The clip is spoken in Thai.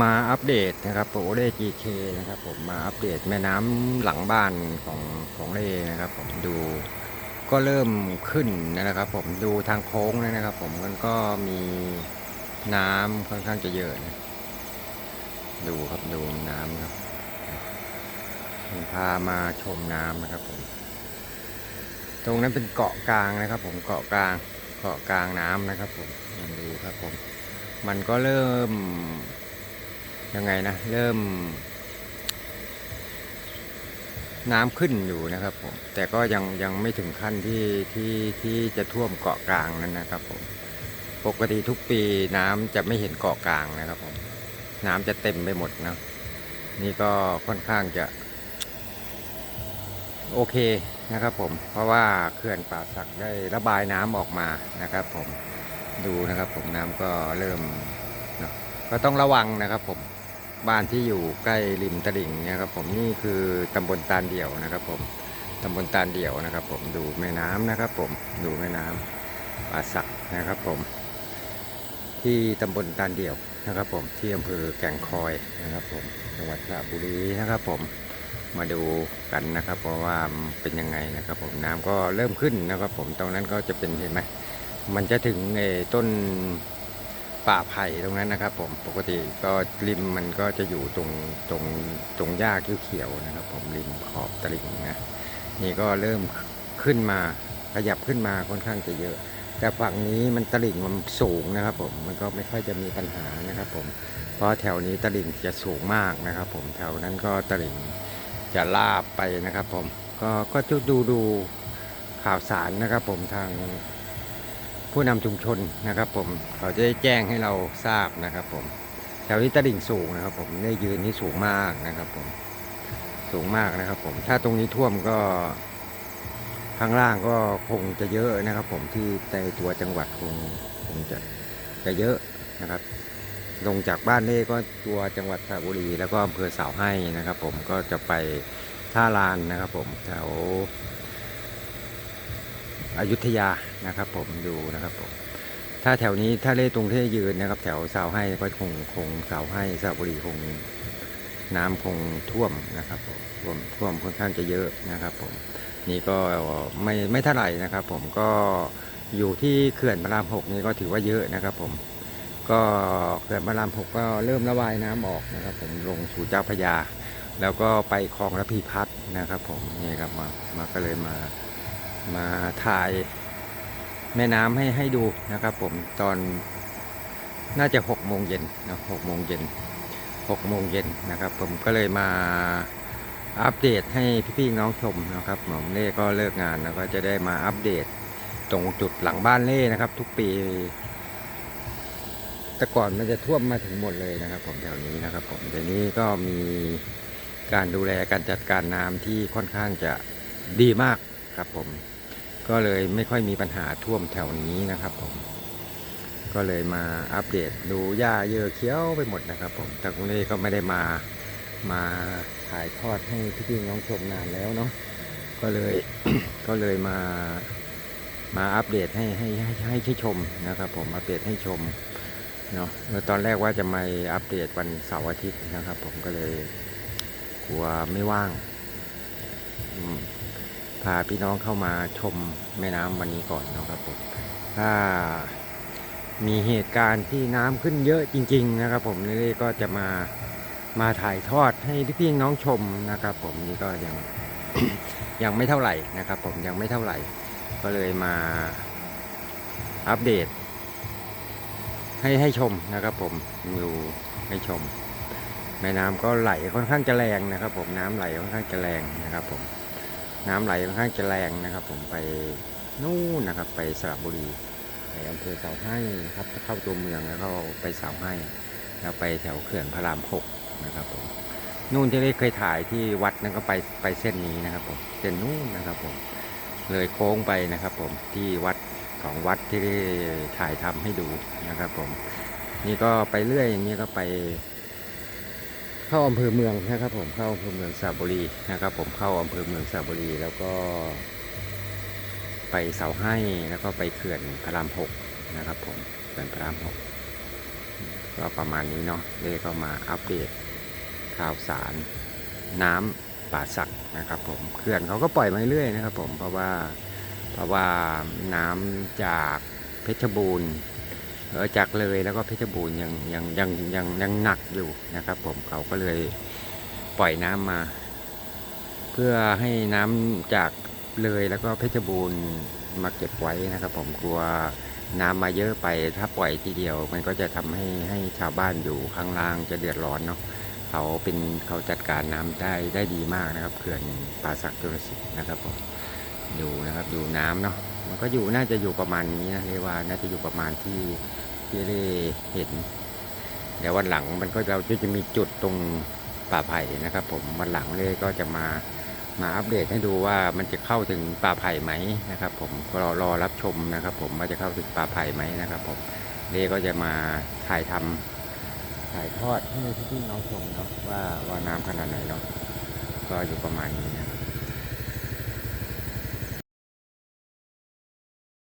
มาอัปเดตนะครับโอเล่จีเคนะครับผมมาอัปเดตแม่น้ำหลังบ้านของของเล่นะครับผมดูก็เริ่มขึ้นนะครับ ผมดูทางโค้งนะครับ ผมมันก็มีน้ำค่อนข้างจะเยอะนะดูครับดูน้ำครับผมพามาชมน้ำนะครับผม ตรงนั้นเป็นเกาะกลางนะครับ ผมเกาะกลางเกาะกลางน้ำนะครับ ผมดูครับผม มันก็เริ่ม ยังไงนะ เริ่ม น้ำขึ้นอยู่นะครับผม แต่ก็ยังยังไม่ถึงขั้นที่ที่ที่จะท่วมเกาะกลางนั้นนะครับผม ปกติทุกปีน้ำจะไม่เห็นเกาะกลางนะครับผม น้ำจะเต็มไปหมดนะนี่ก็ค่อนข้างจะ โอเคนะครับผม เพราะว่าเขื่อนป่าสักได้ระบายน้ำออกมานะครับผม ดูนะครับผมน้ำก็เริ่มก็ต้องระวังนะครับผม บ้านที่อยู่ใกล้ริมตลิ่งเนี่ยครับผมนี่คือตำบลตาลเดี่ยวนะครับผมตำบลตาลเดี่ยวนะครับ ผมดูแม่น้ำนะครับ ผมดูแม่น้ำป่าสักนะครับผม ที่ตำบลตาลเดี่ยวนะครับผมที่อำเภอแก่งคอยนะครับผมจังหวัดสระบุรีนะครับผมมาดูกันนะครับเพราะว่าเป็นยังไงนะครับผมน้ำก็เริ่มขึ้นนะครับผมตรงนั้นก็จะเป็นเห็นไหมมันจะถึงไอ้ต้น ป่าไผ่ตรงนั้นนะครับ ผมปกติก็ริมมันก็จะอยู่ตรงตรงตรงหญ้าเขียวๆนะครับ ผมริมขอบตลิ่งนะนี่ก็เริ่มขึ้นมาขยับขึ้นมาค่อนข้างจะเยอะ แต่ฝั่งนี้มันตลิ่งมันสูงนะครับ ผมมันก็ไม่ค่อยจะมีปัญหานะครับ ผมเพราะแถวนี้ตลิ่งจะสูงมากนะครับ ผมแถวนั้นก็ตลิ่งจะลาบไปนะครับ ผมก็ก็จะดูดูข่าวสารนะครับ ผมทาง ผู้นำชุมชนนะครับผมเขาจะได้แจ้งให้เราทราบนะครับผมแถวนี้ตลิ่งสูงนะครับ ผมได้ยืนที่สูงมากนะครับผมสูงมากนะครับผมถ้าตรงนี้ท่วมก็ข้างล่างก็คงจะเยอะนะครับ ผมที่ในตัวจังหวัดคงคงจะจะเยอะนะครับ ลงจากบ้านเล่ก็ตัวจังหวัดสระบุรี แล้วก็อำเภอสาวให้นะครับ ผมก็จะไปท่าลานนะครับ ผมแถว อยุธยานะครับผมดูนะครับผมถ้าแถวนี้ถ้าเล่ตรงที่ยืนนะครับ แถวสาวให้ก็คงคงสาวให้สระบุรีคงน้ำคงท่วมนะครับผมท่วมท่วมค่อนข้างจะเยอะนะครับ ผมนี่ก็ไม่ไม่เท่าไหร่นะครับ ผมก็อยู่ที่เขื่อนพระรามหกนี่ก็ถือว่าเยอะนะครับ ผมก็เขื่อนพระรามหกก็เริ่มระบายน้ำออกนะครับ ผมลงสู่เจ้าพระยา แล้วก็ไปคลองระพีพัฒนะครับ ผมนี่ครับมามาก็เลยมา มาถ่ายแม่น้ำให้ให้ดูนะครับ ผมตอนน่าจะหกโมงเย็นนะหกโมงเย็นหกโมงเย็นนะครับ ผมก็เลยมาอัปเดตให้พี่ๆน้องชมนะครับผมเล่ก็เลิกงานแล้วก็จะได้มาอัปเดตตรงจุดหลังบ้านเล่นะครับ ทุกปี แต่ก่อนมันจะท่วมมาถึงหมดเลยนะครับ ผมแถวนี้นะครับ ผมเดี๋ยวนี้ก็มีการดูแลการจัดการน้ำที่ค่อนข้างจะดีมากครับผม ก็เลยไม่ค่อยมีปัญหาท่วมแถวนี้นะครับผม ก็เลยมาอัปเดตดูหญ้าเยอะเขี้ยวไปหมดนะครับ ผม แต่กรุงเทพก็ไม่ได้มามาถ่ายทอดให้พี่ๆน้องชมนานแล้วเนาะ ก็เลยก็เลยมามาอัปเดตให้ให้ให้ให้ให้ชมนะครับ ผมอัปเดตให้ชมเนาะแล้วตอนแรกว่าจะมาอัปเดตวันเสาร์อาทิตย์นะครับ ผมก็เลยกลัวไม่ว่าง พาพี่น้องเข้ามาชมแม่น้ำวันนี้ก่อนนะครับผมถ้ามีเหตุการณ์ที่น้ำขึ้นเยอะจริง ๆ นะครับ ผมนี่ก็จะมามาถ่ายทอดให้พี่ๆน้องชมนะครับ ผมนี่ก็ยังยังไม่เท่าไหร่นะครับ ผมยังไม่เท่าไหร่ ก็เลยมาอัปเดต ให้ให้ชมนะครับ ผมอยู่ให้ชมแม่น้ำก็ไหลค่อนข้างจะแรงนะครับ ผมน้ำไหลค่อนข้างจะแรงนะครับ ผม น้ำไหลค่อนข้างจะแรงนะครับ ผมไปนู่นนะครับ ไปสระบุรีไปอำเภอเสาให้ครับเข้าตัวเมืองแล้วก็ไปเสาให้ แล้วไปแถวเขื่อนพระรามหกนะครับผมนู่นที่ได้เคยถ่ายที่วัดนั่นก็ไปไปเส้นนี้นะครับผมเส้นนู่นนะครับผมเลยโค้งไปนะครับ ผมที่วัดของวัดที่ได้ถ่ายทำให้ดูนะครับ ผม นี่ก็ไปเรื่อยอย่างนี้ก็ไป เข้าอำเภอเมืองนะครับ ผมเข้าอำเภอเมืองสระบุรีนะครับ ผมเข้าอำเภอเมืองสระบุรี แล้วก็ ไปเสาให้แล้วก็ไปเขื่อนพระรามหกนะครับ ผมเขื่อนพระรามหกก็ประมาณนี้เนาะเลก็มาอัปเดตข่าวสารน้ำป่าสักนะครับ ผมเขื่อนเขาก็ปล่อยมาเรื่อยนะครับ ผมเพราะว่าเพราะว่าน้ำจากเพชรบูรณ์ จากเลยแล้วก็เพชรบูรณ์ยังยังยังยังยังหนักอยู่นะครับ ผมเขาก็เลยปล่อยน้ำมา เพื่อให้น้ำจากเลยแล้วก็เพชรบูรณ์มาเก็บไว้นะครับ ผมกลัวน้ำมาเยอะไปถ้าปล่อยทีเดียว มันก็จะทำให้ให้ชาวบ้านอยู่ข้างล่างจะเดือดร้อนเนาะเขาเป็นเขาจัดการน้ำได้ได้ดีมากนะครับเขื่อนป่าสักจุลสิทธิ์นะครับผม ดูนะครับดูน้ำเนาะมันก็อยู่น่าจะอยู่ประมาณนี้นะเรียกว่าน่าจะอยู่ประมาณที่ที่ได้เห็นเดี๋ยววันหลังมันก็เราจะมีจุดตรงป่าไผ่นะครับ ผมวันหลังเลยก็จะมามาอัปเดตให้ดูว่ามันจะเข้าถึงป่าไผ่ไหมนะครับ ผมก็รอรอรับชมนะครับ ผมว่าจะเข้าถึงป่าไผ่ไหมนะครับ ผมเลก็จะมาถ่ายทำถ่ายทอดให้พี่ๆน้องชมเนาะว่าว่าน้ำขนาดไหนเนาะก็อยู่ประมาณนี้นะครับ